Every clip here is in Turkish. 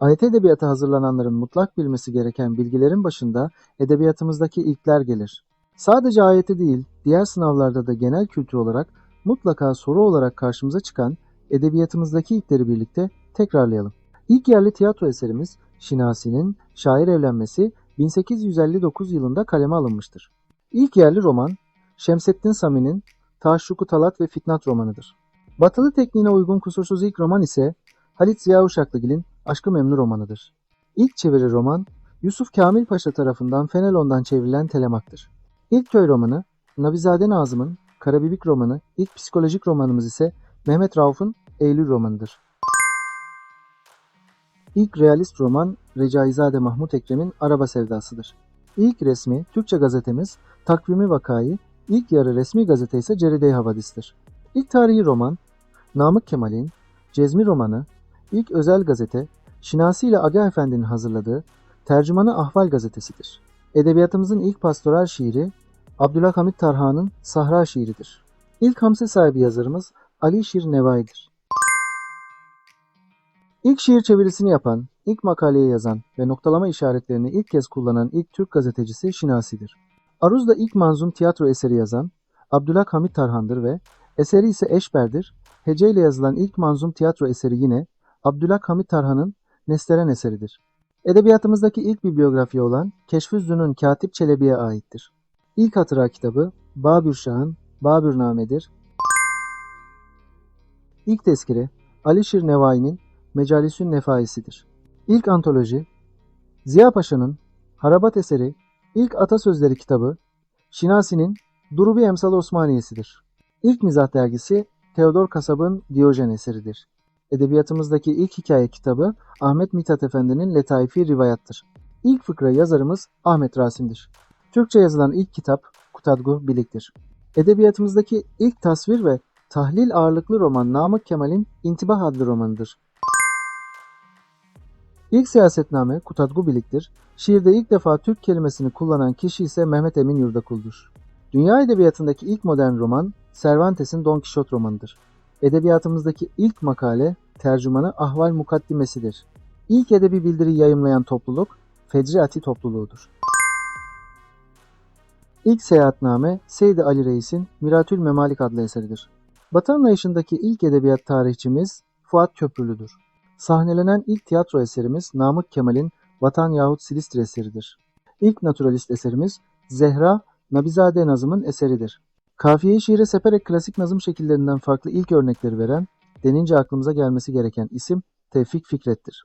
AYT edebiyatı hazırlananların mutlak bilmesi gereken bilgilerin başında edebiyatımızdaki ilkler gelir. Sadece AYT değil, diğer sınavlarda da genel kültür olarak mutlaka soru olarak karşımıza çıkan edebiyatımızdaki ilkleri birlikte tekrarlayalım. İlk yerli tiyatro eserimiz Şinasi'nin Şair Evlenmesi 1859 yılında kaleme alınmıştır. İlk yerli roman Şemsettin Sami'nin Taşşuku Talat ve Fitnat romanıdır. Batılı tekniğine uygun kusursuz ilk roman ise Halit Ziya Uşaklıgil'in Aşkı Memnu romanıdır. İlk çeviri roman Yusuf Kamil Paşa tarafından Fenelon'dan çevrilen Telemak'tır. İlk köy romanı Nabizade Nazım'ın Karabibik romanı, ilk psikolojik romanımız ise Mehmet Rauf'un Eylül romanıdır. İlk realist roman Recaizade Mahmut Ekrem'in Araba Sevdası'dır. İlk resmi Türkçe gazetemiz Takvimi Vakayı, ilk yarı resmi gazete ise Ceride-i Havadis'tir. İlk tarihi roman Namık Kemal'in Cezmi romanı, ilk özel gazete Şinasi ile Aga Efendi'nin hazırladığı Tercümanı Ahval gazetesidir. Edebiyatımızın ilk pastoral şiiri Abdülhamit Tarhan'ın Sahra şiiridir. İlk hamse sahibi yazarımız Ali Şir Nevai'dir. İlk şiir çevirisini yapan, ilk makaleyi yazan ve noktalama işaretlerini ilk kez kullanan ilk Türk gazetecisi Şinasi'dir. Aruz'da ilk manzum tiyatro eseri yazan Abdülhamit Tarhan'dır ve eseri ise Eşber'dir. Hece ile yazılan ilk manzum tiyatro eseri yine Abdülhamit Tarhan'ın Nesteren eseridir. Edebiyatımızdaki ilk bibliografi olan Keşfüzzü'nün Katip Çelebi'ye aittir. İlk hatıra kitabı Babür Şah'ın Babürname'dir. İlk tezkire Alişir Nevai'nin Mecalisün Nefaisidir. İlk antoloji Ziya Paşa'nın Harabat eseri İlk Atasözleri kitabı Şinasi'nin Durubi Emsal Osmaniyesidir. İlk mizah dergisi Teodor Kasab'ın Diyojen eseridir. Edebiyatımızdaki ilk hikaye kitabı Ahmet Mithat Efendi'nin Letaifi Rivayattır. İlk fıkra yazarımız Ahmet Rasim'dir. Türkçe yazılan ilk kitap Kutadgu Bilik'tir. Edebiyatımızdaki ilk tasvir ve tahlil ağırlıklı roman Namık Kemal'in İntibah adlı romanıdır. İlk siyasetname Kutadgu Bilik'tir. Şiirde ilk defa Türk kelimesini kullanan kişi ise Mehmet Emin Yurdakul'dur. Dünya edebiyatındaki ilk modern roman Cervantes'in Don Quixote romanıdır. Edebiyatımızdaki ilk makale tercümanı Ahval Mukaddimesidir. İlk edebi bildiri yayımlayan topluluk Fecri Ati topluluğudur. İlk seyahatname Seydi Ali Reis'in Miratül Memalik adlı eseridir. Batı anlayışındaki ilk edebiyat tarihçimiz Fuat Köprülüdür. Sahnelenen ilk tiyatro eserimiz Namık Kemal'in Vatan yahut Silistre eseridir. İlk naturalist eserimiz Zehra Nabizade Nazım'ın eseridir. Kafiye şiire seperek klasik nazım şekillerinden farklı ilk örnekleri veren, denince aklımıza gelmesi gereken isim Tevfik Fikret'tir.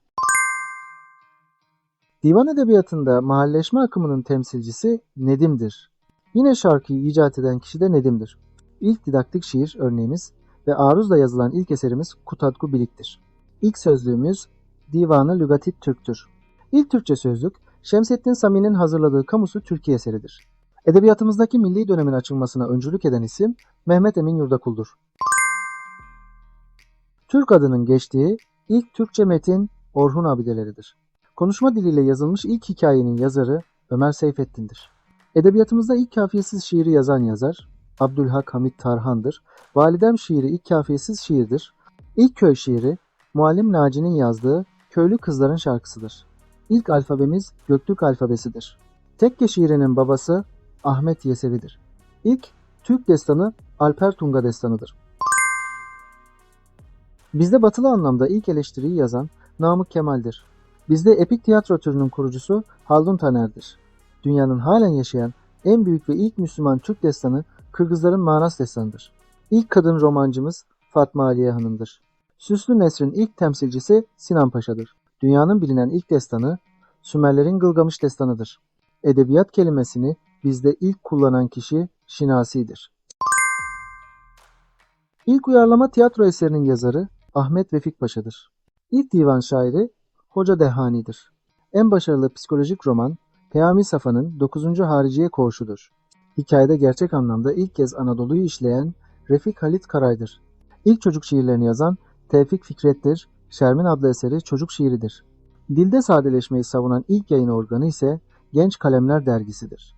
Divan edebiyatında mahalleşme akımının temsilcisi Nedim'dir. Yine şarkıyı icat eden kişi de Nedim'dir. İlk didaktik şiir örneğimiz ve aruzla yazılan ilk eserimiz Kutadgu Bilik'tir. İlk sözlüğümüz Divanı Lügatit Türk'tür. İlk Türkçe sözlük Şemsettin Sami'nin hazırladığı kamusu Türkiye eseridir. Edebiyatımızdaki milli dönemin açılmasına öncülük eden isim Mehmet Emin Yurdakul'dur. Türk adının geçtiği ilk Türkçe metin Orhun Abideleridir. Konuşma diliyle yazılmış ilk hikayenin yazarı Ömer Seyfettin'dir. Edebiyatımızda ilk kafiyesiz şiiri yazan yazar Abdülhak Hamit Tarhan'dır. Validem şiiri ilk kafiyesiz şiirdir. İlk köy şiiri Muallim Naci'nin yazdığı Köylü Kızların Şarkısıdır. İlk alfabemiz Göktürk alfabesidir. Tekke şiirinin babası Ahmet Yesevi'dir. İlk Türk destanı Alper Tunga destanıdır. Bizde batılı anlamda ilk eleştiriyi yazan Namık Kemal'dir. Bizde epik tiyatro türünün kurucusu Haldun Taner'dir. Dünyanın halen yaşayan en büyük ve ilk Müslüman Türk destanı Kırgızların Manas destanıdır. İlk kadın romancımız Fatma Aliye Hanım'dır. Süslü Nesr'in ilk temsilcisi Sinan Paşa'dır. Dünyanın bilinen ilk destanı Sümerlerin Gılgamış destanıdır. Edebiyat kelimesini bizde ilk kullanan kişi Şinasi'dir. İlk uyarlama tiyatro eserinin yazarı Ahmet Vefik Paşa'dır. İlk divan şairi Hoca Dehani'dir. En başarılı psikolojik roman Peyami Safa'nın 9. Hariciye Koğuşu'dur. Hikayede gerçek anlamda ilk kez Anadolu'yu işleyen Refik Halit Karay'dır. İlk çocuk şiirlerini yazan Tevfik Fikret'tir. Şermin adlı eseri çocuk şiiridir. Dilde sadeleşmeyi savunan ilk yayın organı ise Genç Kalemler Dergisi'dir.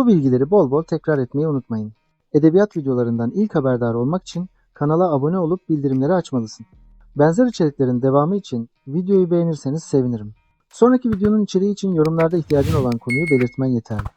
Bu bilgileri bol bol tekrar etmeyi unutmayın. Edebiyat videolarından ilk haberdar olmak için kanala abone olup bildirimleri açmalısın. Benzer içeriklerin devamı için videoyu beğenirseniz sevinirim. Sonraki videonun içeriği için yorumlarda ihtiyacın olan konuyu belirtmen yeterli.